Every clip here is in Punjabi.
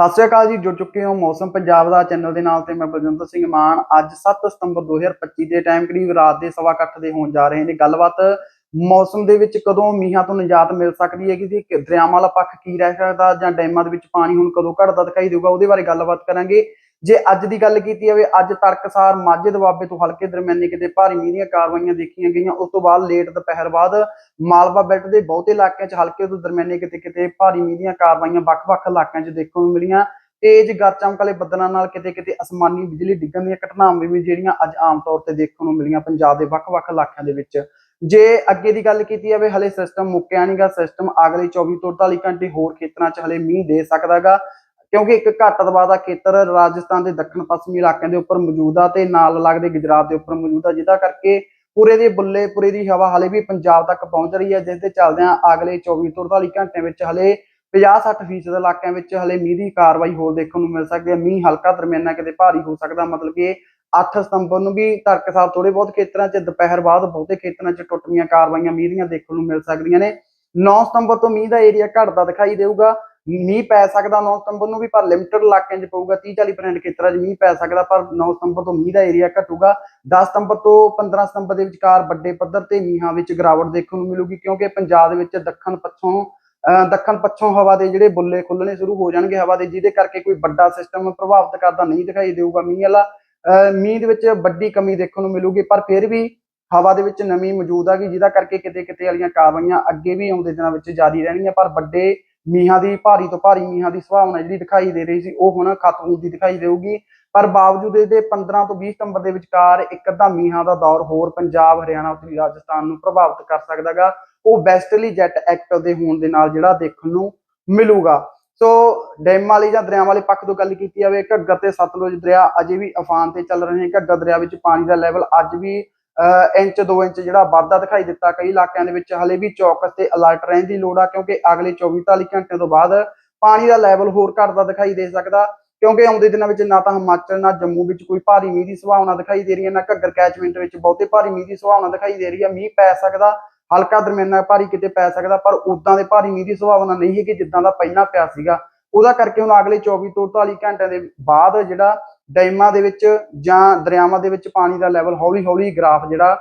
ਸਤਿ ਸ਼੍ਰੀ ਅਕਾਲ ਜੀ, ਜੁੜ ਚੁੱਕੇ ਹੋ ਮੌਸਮ ਪੰਜਾਬ ਦਾ ਚੈਨਲ ਦੇ ਨਾਲ ਤੇ ਮੈਂ ਬਲਜਿੰਦਰ ਸਿੰਘ ਮਾਨ। ਅੱਜ 7 ਸਤੰਬਰ 2025 ਦੇ ਟਾਈਮ ਕਰੀਬ ਰਾਤ ਦੇ ਸਵਾ ਅੱਠ ਦੇ ਹੋਣ ਜਾ ਰਹੇ ਨੇ। ਗੱਲਬਾਤ ਮੌਸਮ ਦੇ ਵਿੱਚ ਕਦੋਂ ਮੀਂਹਾਂ ਤੋਂ ਨਿਜਾਤ ਮਿਲ ਸਕਦੀ ਹੈ ਕਿ ਜੀ ਦਰਿਆਵਾਂ ਵਾਲਾ ਪੱਖ ਕੀ ਰਹਿ ਸਕਦਾ? ਜਾਂ ਡੈਮਾਂ ਦੇ ਵਿੱਚ ਪਾਣੀ ਹੁਣ ਕਦੋਂ ਘਟਦਾ ਦਿਖਾਈ ਦੇਊਗਾ? ਉਹਦੇ ਬਾਰੇ ਗੱਲਬਾਤ ਕਰਾਂਗੇ। ਜੇ ਅੱਜ ਦੀ ਗੱਲ ਕੀਤੀ ਜਾਵੇ, ਅੱਜ ਤਰਕਸਾਰ ਮਾਝੇ ਦੁਆਬੇ ਤੋਂ ਹਲਕੇ ਦਰਮਿਆਨੇ ਕਿਤੇ ਭਾਰੀ ਮੀਂਹ ਦੀਆਂ ਕਾਰਵਾਈਆਂ ਦੇਖੀਆਂ ਗਈਆਂ, ਉਸ ਤੋਂ ਬਾਅਦ ਲੇਟ ਦੁਪਹਿਰ ਬਾਅਦ ਮਾਲਵਾ ਬੈਲਟ ਦੇ ਬਹੁਤੇ ਇਲਾਕਿਆਂ 'ਚ ਹਲਕੇ ਤੋਂ ਦਰਮਿਆਨੇ ਕਿਤੇ ਕਿਤੇ ਭਾਰੀ ਮੀਂਹ ਦੀਆਂ ਕਾਰਵਾਈਆਂ ਵੱਖ-ਵੱਖ ਇਲਾਕਿਆਂ 'ਚ ਦੇਖਣ ਨੂੰ ਮਿਲੀਆਂ। ਤੇਜ਼ ਗਰਜ ਚਮਕ ਵਾਲੇ ਬੱਦਲਾਂ ਨਾਲ ਕਿਤੇ ਕਿਤੇ ਅਸਮਾਨੀ ਬਿਜਲੀ ਡਿੱਗਣ ਦੀਆਂ ਘਟਨਾਵਾਂ ਵੀ ਜਿਹੜੀਆਂ ਅੱਜ ਆਮ ਤੌਰ ਤੇ ਦੇਖਣ ਨੂੰ ਮਿਲੀਆਂ ਪੰਜਾਬ ਦੇ ਵੱਖ-ਵੱਖ ਇਲਾਕਿਆਂ ਦੇ ਵਿੱਚ। ਜੇ ਅੱਗੇ ਦੀ ਗੱਲ ਕੀਤੀ ਜਾਵੇ, ਹਲੇ ਸਿਸਟਮ ਮੁੱਕਿਆ ਨਹੀਂਗਾ ਸਿਸਟਮ ਅਗਲੇ 24 ਤੋਂ 48 ਘੰਟੇ ਹੋਰ ਖੇਤਰਾਂ 'ਚ ਹਲੇ ਮੀਂਹ ਦੇ ਸਕਦਾਗਾ। ਕਿਉਂਕਿ ਇੱਕ ਘੱਟ ਦਬਾਅ ਦਾ ਖੇਤਰ ਰਾਜਸਥਾਨ ਦੇ ਦੱਖਣ ਪੱਛਮੀ ਇਲਾਕਿਆਂ ਦੇ ਉੱਪਰ ਮੌਜੂਦ ਆ ਤੇ ਨਾਲ ਲੱਗਦੇ ਗੁਜਰਾਤ ਦੇ ਉੱਪਰ ਮੌਜੂਦ ਆ, ਜਿਹਦਾ ਕਰਕੇ ਪੂਰੇ ਦੇ ਬੁੱਲੇਪੁਰੇ ਦੀ ਹਵਾ ਹਲੇ ਵੀ ਪੰਜਾਬ ਤੱਕ ਪਹੁੰਚ ਰਹੀ ਹੈ ਜਿਸ ਦੇ ਚੱਲਦਿਆਂ ਅਗਲੇ 24 ਤੋਂ 48 ਘੰਟਿਆਂ ਵਿੱਚ ਹਲੇ 50-60 ਫੀਸਦ ਇਲਾਕਿਆਂ ਵਿੱਚ ਹਲੇ ਮੀਂਹ ਦੀ ਕਾਰਵਾਈ ਹੋਰ ਦੇਖਣ ਨੂੰ ਮਿਲ ਸਕਦੀ ਹੈ ਮੀਂਹ ਹਲਕਾ ਦਰਮਿਆਨਾ ਕਿਤੇ ਭਾਰੀ ਹੋ ਸਕਦਾ, ਮਤਲਬ ਕਿ 8 ਸਤੰਬਰ ਨੂੰ ਵੀ ਤੜਕਸਾਰ ਥੋੜੇ ਬਹੁਤ ਖੇਤਰਾਂ 'ਚ, ਦੁਪਹਿਰ ਬਾਅਦ ਬਹੁਤੇ ਖੇਤਰਾਂ 'ਚ ਟੁੱਟਵੀਆਂ ਕਾਰਵਾਈਆਂ ਮੀਂਹ ਦੀਆਂ ਦੇਖਣ ਨੂੰ ਮਿਲ ਸਕਦੀਆਂ ਨੇ। 9 ਸਤੰਬਰ ਤੋਂ ਮੀਂਹ ਦਾ ਏਰੀਆ ਘਟਦਾ ਦਿਖਾਈ ਦੇਊਗਾ। ਮੀਂਹ ਪੈ ਸਕਦਾ 9 ਸਤੰਬਰ ਨੂੰ ਵੀ, ਪਰ ਲਿਮਟਡ ਇਲਾਕਿਆਂ 'ਚ ਪਊਗਾ 30-40% ਖੇਤਰਾਂ 'ਚ ਮੀਂਹ ਪੈ ਸਕਦਾ, ਪਰ 9 ਸਤੰਬਰ ਤੋਂ ਮੀਂਹ ਦਾ ਏਰੀਆ ਘਟੂਗਾ। 10 ਸਤੰਬਰ ਤੋਂ 15 ਸਤੰਬਰ ਦੇ ਵਿਚਕਾਰ ਵੱਡੇ ਪੱਧਰ ਤੇ ਮੀਂਹਾਂ ਵਿੱਚ ਗਿਰਾਵਟ ਦੇਖਣ ਨੂੰ ਮਿਲੂਗੀ, ਕਿਉਂਕਿ ਪੰਜਾਬ ਦੇ ਵਿੱਚ ਦੱਖਣ ਪੱਛੋਂ ਅਹ ਦੱਖਣ ਪੱਛੋਂ ਹਵਾ ਦੇ ਜਿਹੜੇ ਬੁੱਲੇ ਖੁੱਲਣੇ ਸ਼ੁਰੂ ਹੋ ਜਾਣਗੇ ਹਵਾ ਦੇ, ਜਿਹਦੇ ਕਰਕੇ ਕੋਈ ਵੱਡਾ ਸਿਸਟਮ ਪ੍ਰਭਾਵਿਤ ਕਰਦਾ ਨਹੀਂ ਦਿਖਾਈ ਦੇਊਗਾ ਮੀਂਹ ਵਾਲਾ। ਮੀਂਹ ਦੇ ਵਿੱਚ ਵੱਡੀ ਕਮੀ ਦੇਖਣ ਨੂੰ ਮਿਲੂਗੀ, ਪਰ ਫਿਰ ਵੀ ਹਵਾ ਦੇ ਵਿੱਚ ਨਮੀ ਮੌਜੂਦ ਆ ਗਈ, ਜਿਹਦਾ ਕਰਕੇ ਕਿਤੇ ਕਿਤੇ ਵਾਲੀਆਂ ਕਾਰਵਾਈਆਂ ਅੱਗੇ ਵੀ ਆਉਂਦੇ ਦਿਨਾਂ ਵਿੱਚ ਜਾਰੀ ਰਹਿਣਗੀਆਂ, ਪਰ ਵੱਡੇ ਮੀਂਹਾਂ ਦੀ, ਭਾਰੀ ਤੋਂ ਭਾਰੀ ਮੀਂਹਾਂ ਦੀ ਸੰਭਾਵਨਾ ਜਿਹੜੀ ਦਿਖਾਈ ਦੇ ਰਹੀ ਸੀ, ਉਹ ਹੁਣ ਖਤਮ ਹੁੰਦੀ ਦਿਖਾਈ ਦੇਊਗੀ। ਪਰ ਬਾਵਜੂਦ ਇਹਦੇ 15 ਤੋਂ 20 ਸਤੰਬਰ ਦੇ ਵਿਚਕਾਰ ਇੱਕ ਅੱਧਾ ਮੀਂਹਾਂ ਦਾ ਦੌਰ ਹੋਰ ਪੰਜਾਬ, ਹਰਿਆਣਾ ਉੱਤਰੀ ਰਾਜਸਥਾਨ ਨੂੰ ਪ੍ਰਭਾਵਿਤ ਕਰ ਸਕਦਾਗਾ। ਉਹ ਵੈਸਟਰਲੀ ਜੈਟ ਐਕਟ ਦੇ ਹੋਣ ਦੇ ਨਾਲ ਜਿਹੜਾ ਦੇਖਣ ਨੂੰ ਮਿਲੂਗਾ। ਸੋ ਡੈਮ ਵਾਲੀ ਜਾਂ ਦਰਿਆ ਵਾਲੇ ਪੱਖ ਤੋਂ ਗੱਲ ਕੀਤੀ ਜਾਵੇ, ਘੱਗਰ ਤੇ ਸਤਲੁਜ ਦਰਿਆ ਅਜੇ ਵੀ ਅਫਾਨ ਤੇ ਚੱਲ ਰਹੇ ਨੇ। ਘੱਗਰ ਦਰਿਆ ਵਿੱਚ ਪਾਣੀ ਦਾ ਲੈਵਲ ਅੱਜ ਵੀ ਇੰਚ 2 ਇੰਚ ਜਿਹੜਾ ਵਾਧਾ ਦਿਖਾਈ ਦਿੱਤਾ। ਕਈ ਇਲਾਕਿਆਂ ਦੇ ਵਿੱਚ ਹਲੇ ਵੀ ਚੌਕਸ ਤੇ ਅਲਰਟ ਰਹਿਣ ਦੀ ਲੋੜ ਆ, ਕਿਉਂਕਿ ਅਗਲੇ 24 48 ਘੰਟਿਆਂ ਤੋਂ ਬਾਅਦ ਪਾਣੀ ਦਾ ਲੈਵਲ ਹੋਰ ਘਟਦਾ ਦਿਖਾਈ ਦੇ ਸਕਦਾ, ਕਿਉਂਕਿ ਆਉਂਦੇ ਦਿਨਾਂ ਵਿੱਚ ਨਾ ਤਾਂ ਹਿਮਾਚਲ, ਨਾ ਜੰਮੂ ਵਿੱਚ ਕੋਈ ਭਾਰੀ ਮੀਂਹ ਦੀ ਸੰਭਾਵਨਾ ਦਿਖਾਈ ਦੇ ਰਹੀ ਹੈ, ਨਾ ਘੱਗਰ ਕੈਚਮੈਂਟ ਵਿੱਚ ਬਹੁਤੇ ਭਾਰੀ ਮੀਂਹ ਦੀ ਸੰਭਾਵਨਾ ਦਿਖਾਈ ਦੇ ਰਹੀ ਹੈ। ਮੀਂਹ ਪੈ ਸਕਦਾ, ਹਲਕਾ ਦਰਮਿਆਨਾ ਭਾਰੀ ਕਿਤੇ ਪੈ ਸਕਦਾ, ਪਰ ਉਦਾਂ ਦੇ ਭਾਰੀ ਮੀਂਹ ਦੀ ਸੰਭਾਵਨਾ ਨਹੀਂ ਹੈ ਕਿ ਜਿੱਦਾਂ ਦਾ ਪਹਿਲਾਂ ਪਿਆ ਸੀਗਾ। ਉਹਦਾ ਕਰਕੇ ਹੁਣ ਅਗਲੇ 24 ਤੋਂ 48 ਘੰਟਿਆਂ ਦੇ ਬਾਅਦ ਜਿਹੜਾ ਡੈਮਾਂ ਦੇ ਵਿੱਚ ਜਾਂ ਦਰਿਆਵਾਂ ਦੇ ਵਿੱਚ ਪਾਣੀ ਦਾ ਲੈਵਲ ਹੌਲੀ-ਹੌਲੀ ਗ੍ਰਾਫ ਜਿਹੜਾ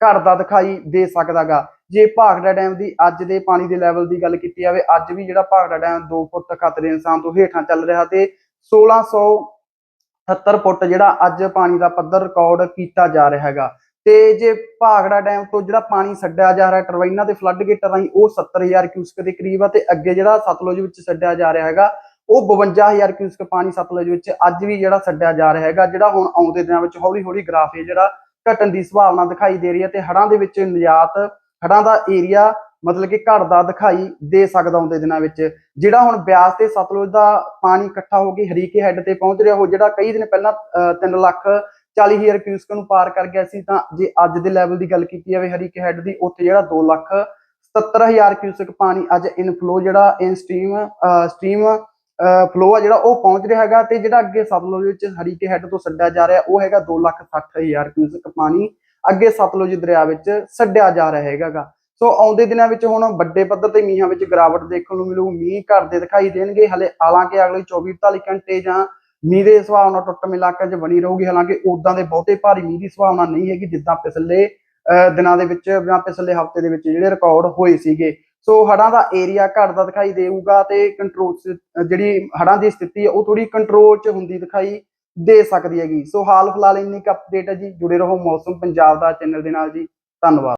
ਘਟਦਾ ਦਿਖਾਈ ਦੇ ਸਕਦਾਗਾ। ਜੇ ਭਾਖੜਾ ਡੈਮ ਦੀ ਅੱਜ ਦੇ ਪਾਣੀ ਦੇ ਲੈਵਲ ਦੀ ਗੱਲ ਕੀਤੀ ਜਾਵੇ, ਅੱਜ ਵੀ ਜਿਹੜਾ ਭਾਖੜਾ ਡੈਮ 2 ਫੁੱਟ ਖਤਰੇ ਇਨਸਾਨ ਤੋਂ ਹੇਠਾਂ ਚੱਲ ਰਿਹਾ ਤੇ 1670 ਫੁੱਟ ਜਿਹੜਾ ਅੱਜ ਪਾਣੀ ਦਾ ਪੱਧਰ ਰਿਕਾਰਡ ਕੀਤਾ ਜਾ ਰਿਹਾ ਹੈਗਾ। ਤੇ ਜੇ ਭਾਗੜਾ ਡੈਮ ਤੋਂ ਜਿਹੜਾ ਪਾਣੀ ਛੱਡਿਆ ਜਾ ਰਿਹਾ ਟਰਬਾਈਨਾਂ ਤੇ ਫਲੱਡ ਗੇਟਾਂ ਰਾਹੀਂ ਉਹ 70000 ਕਿਊਸਕ ਦੇ ਕਰੀਬ ਆ ਤੇ ਅੱਗੇ ਜਿਹੜਾ ਸਤਲੁਜ ਵਿੱਚ ਛੱਡਿਆ ਜਾ ਰਿਹਾ ਹੈਗਾ ਉਹ 52000 ਕਿਊਸਕ ਪਾਣੀ ਸਤਲੁਜ ਵਿੱਚ ਅੱਜ ਵੀ ਜਿਹੜਾ ਛੱਡਿਆ ਜਾ ਰਿਹਾ ਹੈਗਾ, ਜਿਹੜਾ ਹੁਣ ਆਉਂਦੇ ਦਿਨਾਂ ਵਿੱਚ ਹੌਲੀ-ਹੌਲੀ ਗ੍ਰਾਫ ਇਹ ਜਿਹੜਾ ਘਟਣ ਦੀ ਸੰਭਾਵਨਾ ਦਿਖਾਈ ਦੇ ਰਹੀ ਹੈ ਤੇ ਹੜ੍ਹਾਂ ਦੇ ਵਿੱਚ ਨਿਜਾਤ ਹੜ੍ਹਾਂ ਦਾ ਏਰੀਆ ਮਤਲਬ ਕਿ ਘਟਦਾ ਦਿਖਾਈ ਦੇ ਸਕਦਾ ਆਉਂਦੇ ਦਿਨਾਂ ਵਿੱਚ। ਜਿਹੜਾ ਹੁਣ ਬਿਆਸ ਤੇ ਸਤਲੁਜ ਦਾ ਪਾਣੀ ਇਕੱਠਾ ਹੋ ਕੇ ਹਰੀਕੇ ਹੈੱਡ ਤੇ ਪਹੁੰਚ ਰਿਹਾ ਹੋ ਜਿਹੜਾ ਕਈ ਦਿਨ ਪਹਿਲਾਂ 3 ਲੱਖ 40000 ਕਿਊਸਕ ਨੂੰ ਪਾਰ ਕਰ ਗਿਆ ਸੀ, ਤਾਂ ਜੇ ਅੱਜ ਦੇ ਲੈਵਲ ਦੀ ਗੱਲ ਕੀਤੀ ਜਾਵੇ ਹਰੀਕੇ ਹੈੱਡ ਦੀ, ਉੱਥੇ ਜਿਹੜਾ 2 ਲੱਖ 77000 ਕਿਊਸਕ ਪਾਣੀ ਅੱਜ ਇਨਫਲੋ ਜਿਹੜਾ ਇਨ ਸਟ੍ਰੀਮ ਸਟ੍ਰੀਮ ਫਲੋ ਆ ਜਿਹੜਾ, ਉਹ ਪਹੁੰਚ ਰਿਹਾ ਹੈਗਾ ਤੇ ਜਿਹੜਾ ਅੱਗੇ ਸਤਲੁਜ ਵਿੱਚ ਹਰੀਕੇ ਹੈੱਡ ਤੋਂ ਛੱਡਿਆ ਜਾ ਰਿਹਾ, ਉਹ ਹੈਗਾ 2 ਲੱਖ 60000 ਕਿਊਸਕ ਪਾਣੀ ਅੱਗੇ ਸਤਲੁਜ ਦਰਿਆ ਵਿੱਚ ਛੱਡਿਆ ਜਾ ਰਿਹਾ ਹੈਗਾਗਾ। ਸੋ ਆਉਂਦੇ ਦਿਨਾਂ ਵਿੱਚ ਹੁਣ ਵੱਡੇ ਪੱਧਰ ਤੇ ਮੀਂਹਾਂ ਵਿੱਚ ਗਿਰਾਵਟ ਦੇਖਣ ਨੂੰ ਮਿਲੂ, ਮੀਂਹ ਘਰ ਦੇ ਦਿਖਾਈ ਦੇਣਗੇ, ਹਲੇ ਹਾਲਾਂਕਿ ਅਗਲੇ 24 48 ਘੰਟੇ ਜਾਂ ਮੀਂਹ ਦੇ ਸੁਭਾਵਨਾ ਟੁੱਟ ਇਲਾਕਿਆਂ 'ਚ ਬਣੀ ਰਹੂਗੀ, ਹਾਲਾਂਕਿ ਉਦਾਂ ਦੇ ਬਹੁਤੇ ਭਾਰੀ ਮੀਂਹ ਦੀ ਸੰਭਾਵਨਾ ਨਹੀਂ ਹੈਗੀ, ਜਿੱਦਾਂ ਪਿਛਲੇ, ਅਹ ਦਿਨਾਂ ਦੇ ਵਿੱਚ ਜਾਂ ਪਿਛਲੇ ਹਫ਼ਤੇ ਦੇ ਵਿੱਚ ਜਿਹੜੇ ਰਿਕਾਰਡ ਹੋਏ ਸੀਗੇ। ਸੋ ਹੜ੍ਹਾਂ ਦਾ ਏਰੀਆ ਘਟਦਾ ਦਿਖਾਈ ਦੇਊਗਾ ਤੇ ਕੰਟਰੋਲ ਜਿਹੜੀ ਹੜ੍ਹਾਂ ਦੀ ਸਥਿਤੀ ਹੈ ਉਹ ਥੋੜੀ ਕੰਟਰੋਲ 'ਚ ਹੁੰਦੀ ਦਿਖਾਈ ਦੇ ਸਕਦੀ ਹੈਗੀ। ਸੋ ਹਾਲ ਫਿਲਹਾਲ ਇੰਨੀ ਕੁ ਅਪਡੇਟ ਹੈ ਜੀ। ਜੁੜੇ ਰਹੋ ਮੌਸਮ ਪੰਜਾਬ ਦਾ ਚੈਨਲ ਦੇ ਨਾਲ ਜੀ। ਧੰਨਵਾਦ।